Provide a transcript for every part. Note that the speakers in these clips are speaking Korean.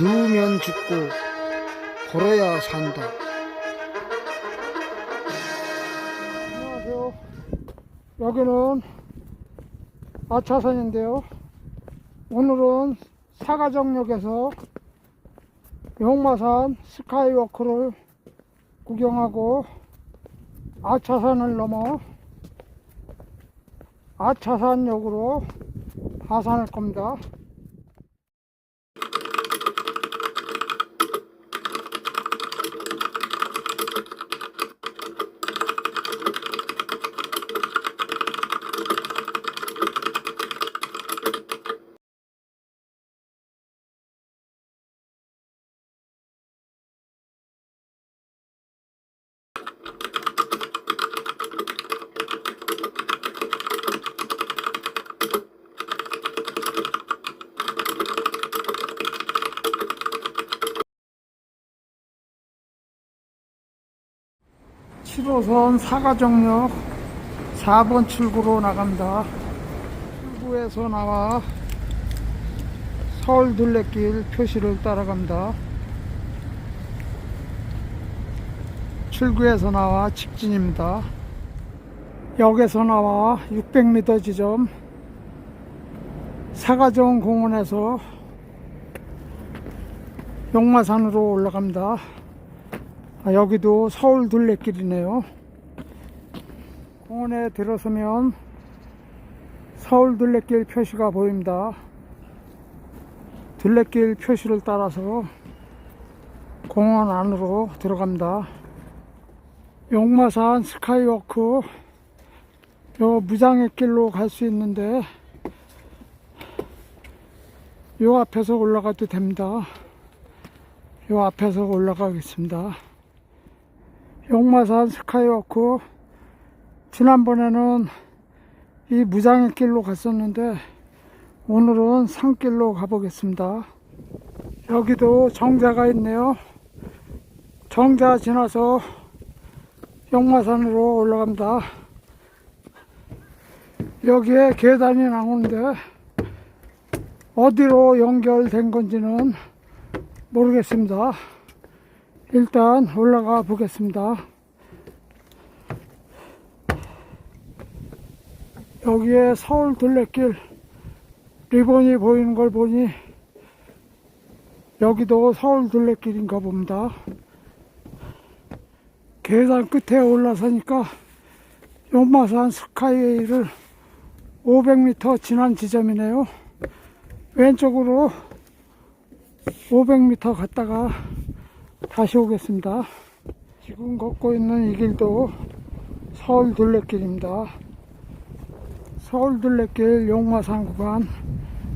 누우면 죽고 걸어야 산다. 안녕하세요. 여기는 아차산인데요. 오늘은 사가정역에서 용마산 스카이워크를 구경하고 아차산을 넘어 아차산역으로 하산할 겁니다. 칠호선 사가정역 4번 출구로 나갑니다. 출구에서 나와 서울 둘레길 표시를 따라갑니다. 출구에서 나와 직진입니다. 역에서 나와 600m 지점 사가정 공원에서 용마산으로 올라갑니다. 아, 여기도 서울 둘레길이네요. 공원에 들어서면 서울 둘레길 표시가 보입니다. 둘레길 표시를 따라서 공원 안으로 들어갑니다. 용마산 스카이워크 요 무장의 길로 갈 수 있는데 요 앞에서 올라가도 됩니다. 요 앞에서 올라가겠습니다. 용마산 스카이워크 지난번에는 이 무장의 길로 갔었는데 오늘은 산길로 가보겠습니다. 여기도 정자가 있네요. 정자 지나서 용마산으로 올라갑니다. 여기에 계단이 나오는데 어디로 연결된 건지는 모르겠습니다. 일단 올라가 보겠습니다. 여기에 서울 둘레길 리본이 보이는 걸 보니 여기도 서울 둘레길인가 봅니다. 계단 끝에 올라서니까 용마산 스카이웨이를 500m 지난 지점이네요. 왼쪽으로 500m 갔다가 다시 오겠습니다. 지금 걷고 있는 이 길도 서울 둘레길입니다. 서울 둘레길 용마산 구간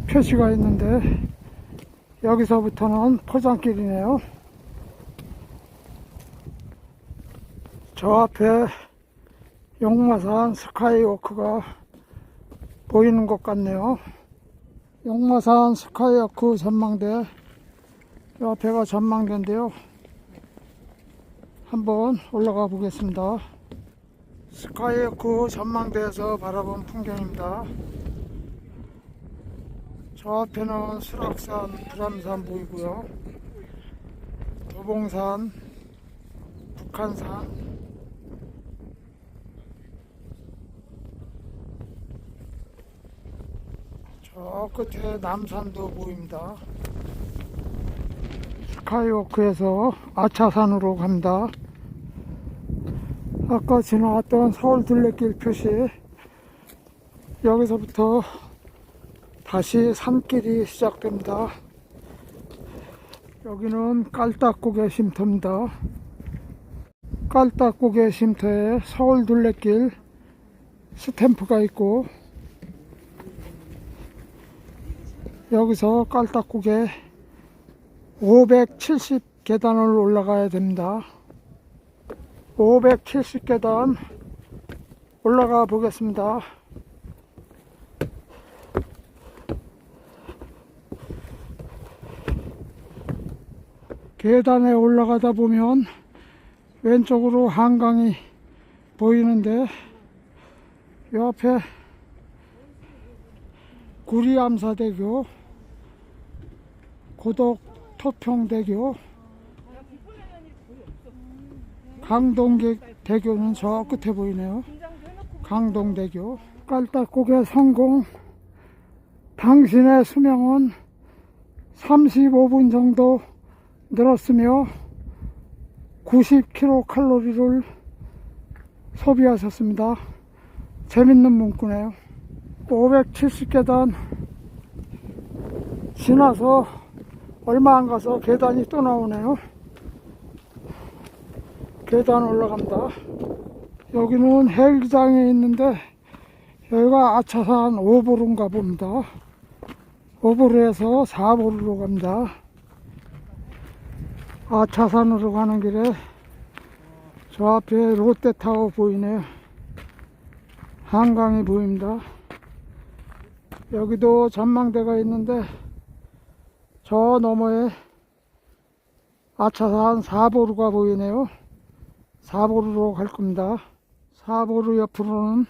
표시가 있는데 여기서부터는 포장길이네요. 저 앞에 용마산 스카이워크가 보이는 것 같네요. 용마산 스카이워크 전망대 이 앞에가 전망대인데요. 한번 올라가 보겠습니다. 스카이워크 전망대에서 바라본 풍경입니다. 저 앞에는 수락산, 불암산 보이고요. 도봉산, 북한산, 저 끝에 남산도 보입니다. 스카이워크에서 아차산으로 갑니다. 아까 지나왔던 서울 둘레길 표시 여기서부터 다시 산길이 시작됩니다. 여기는 깔딱고개 쉼터입니다. 깔딱고개 쉼터에 서울 둘레길 스탬프가 있고 여기서 깔딱고개 570 계단을 올라가야 됩니다. 570계단 올라가 보겠습니다. 계단에 올라가다 보면 왼쪽으로 한강이 보이는데 이 앞에 구리암사대교 고덕 토평대교, 강동대교는 저 끝에 보이네요. 강동대교. 깔딱고개 성공. 당신의 수명은 35분 정도 늘었으며 90kcal를 소비하셨습니다. 재밌는 문구네요. 570계단 지나서 얼마 안 가서 계단이 또 나오네요. 계단 올라간다. 여기는 헬기장에 있는데 여기가 아차산 5보루인가 봅니다. 5보루에서 4보루로 갑니다. 아차산으로 가는 길에 저 앞에 롯데타워 보이네요. 한강이 보입니다. 여기도 전망대가 있는데 저 너머에 아차산 4보루가 보이네요. 4보루로 갈 겁니다. 4보루 옆으로는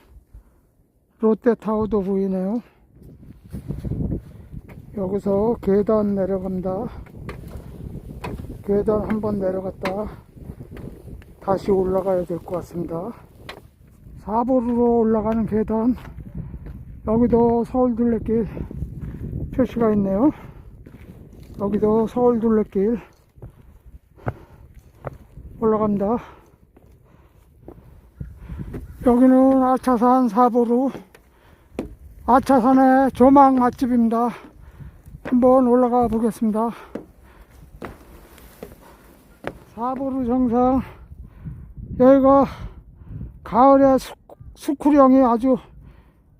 롯데타워도 보이네요. 여기서 계단 내려갑니다. 계단 한번 내려갔다 다시 올라가야 될 것 같습니다. 4보루로 올라가는 계단 여기도 서울 둘레길 표시가 있네요. 여기도 서울 둘레길 올라갑니다. 여기는 아차산 4보루 아차산의 조망 맛집입니다. 한번 올라가 보겠습니다. 4보루 정상 여기가 가을에 수, 수쿠령이 아주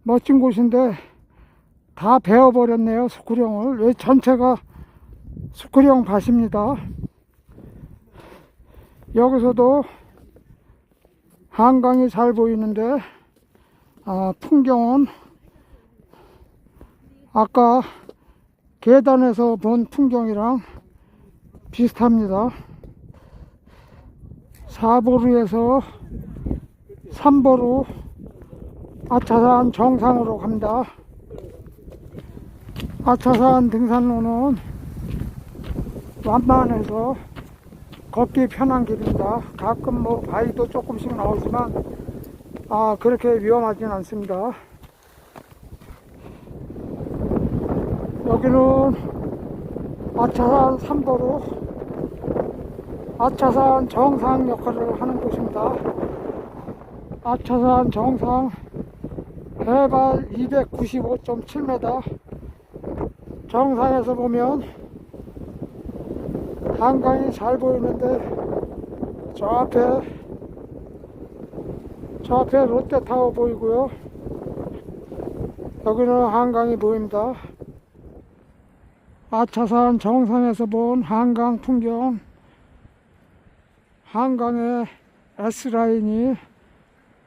멋진 곳인데 다 베어버렸네요 수쿠령을 전체가 수쿠령 밭입니다 여기서도 한강이 잘 보이는데 아, 풍경은 아까 계단에서 본 풍경이랑 비슷합니다 4보루에서 3보루 아차산 정상으로 갑니다. 아차산 등산로는 완만해서 걷기 편한 길입니다. 가끔 뭐 바위도 조금씩 나오지만 아 그렇게 위험하진 않습니다. 여기는 아차산 3보루 아차산 정상 역할을 하는 곳입니다. 아차산 정상 해발 295.7m 정상에서 보면 한강이 잘 보이는데 저 앞에 저 앞에 롯데타워 보이고요. 여기는 한강이 보입니다. 아차산 정상에서 본 한강 풍경 한강의 S라인이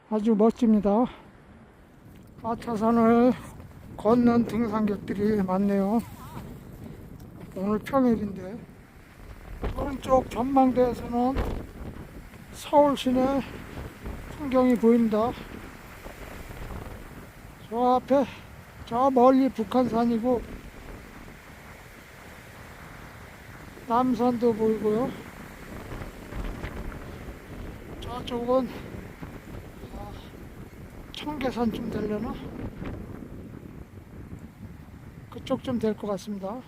아주 멋집니다. 아차산을 걷는 등산객들이 많네요. 오늘 평일인데 오른쪽 전망대에서는 서울 시내 풍경이 보입니다. 저 앞에 저 멀리 북한산이고 남산도 보이고요. 저쪽은 아, 청계산쯤 되려나? 그쪽쯤 될 것 같습니다.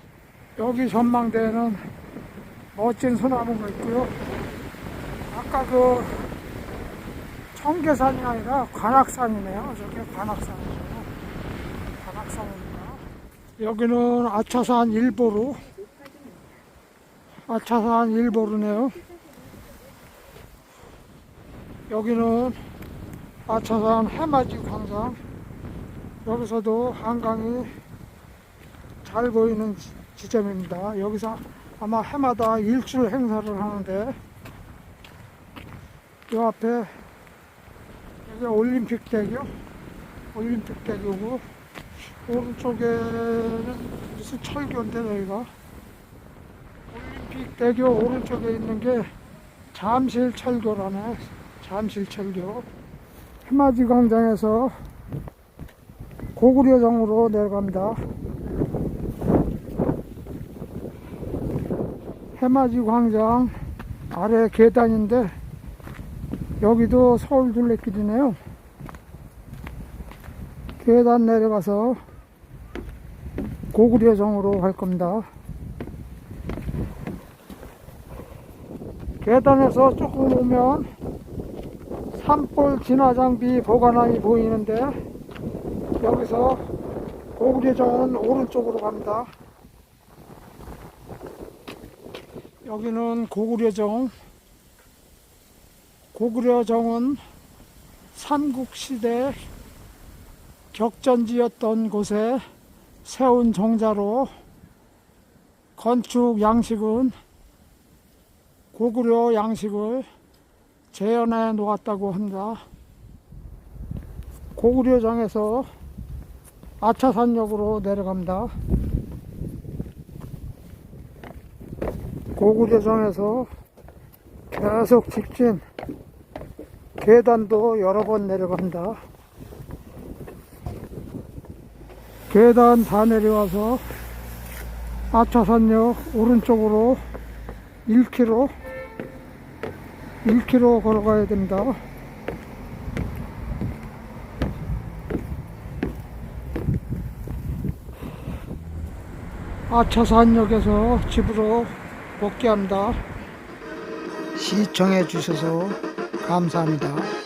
여기 전망대에는 멋진 소나무가 있고요. 아까 그 청계산이 아니라 관악산이네요. 저게 관악산이죠. 관악산입니다. 여기는 아차산 일보루. 아차산 일보루네요. 여기는 아차산 해맞이 광장 여기서도 한강이 잘 보이는 지- 지점입니다 여기서 아마 해마다 일출 행사를 하는데 이 앞에 여기 올림픽 대교 올림픽 대교고 오른쪽에는 무슨 철교인데 여기가? 올림픽 대교 오른쪽에 있는 게 잠실 철교라네. 잠실철교. 해맞이 광장에서 고구려정으로 내려갑니다. 해맞이 광장 아래 계단인데 여기도 서울 둘레길이네요. 계단 내려가서 고구려정으로 갈 겁니다. 계단에서 조금 오면 산불 진화장비 보관함이 보이는데 여기서 고구려정은 오른쪽으로 갑니다. 여기는 고구려정. 고구려정은 삼국시대 격전지였던 곳에 세운 정자로 건축 양식은 고구려 양식을 재현해 놓았다고 합니다. 고구려정에서 아차산역으로 내려갑니다. 고구려정에서 계속 직진 계단도 여러 번 내려간다. 계단 다 내려와서 아차산역 오른쪽으로 1km 1km 걸어가야 됩니다. 아차산역에서 집으로 복귀합니다. 시청해 주셔서 감사합니다.